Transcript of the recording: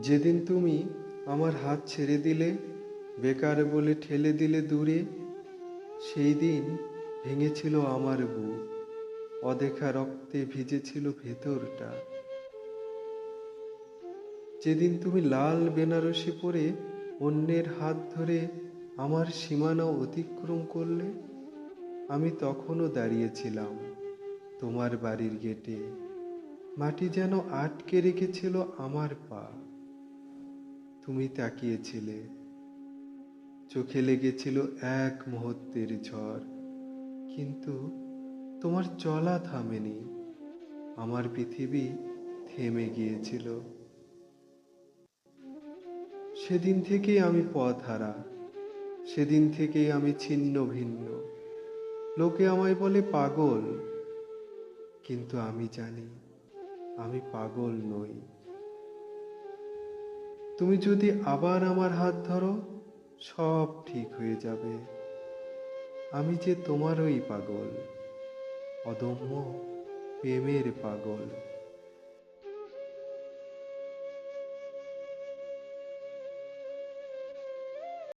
যেদিন তুমি আমার হাত ছেড়ে দিলে, বেকার বলে ঠেলে দিলে দূরে, সেই দিন ভেঙেছিল আমার বুক, অদেখা রক্তে ভিজেছিল ভেতরটা। যেদিন তুমি লাল বেনারসি পরে অন্যের হাত ধরে আমার সীমানা অতিক্রম করলে, আমি তখনও দাঁড়িয়েছিলাম তোমার বাড়ির গেটে। মাটি যেন আটকে রেখেছিল আমার পা। তুমি তাকিয়েছিলে। চোখে লেগেছিল এক মুহূর্তের ঝড়। কিন্তু তোমার চলা থামেনি। আমার পৃথিবী থেমে গিয়েছিল। সেদিন থেকেই আমি পথ হারা। সেদিন থেকেই আমি ছিন্ন ভিন্ন। লোকে আমায় বলে পাগল। কিন্তু আমি জানি, আমি পাগল নই। তুমি যদি আবার আমার হাত ধরো, সব ঠিক হয়ে যাবে। আমি যে তোমারই পাগল, অদম্য প্রেমের পাগল।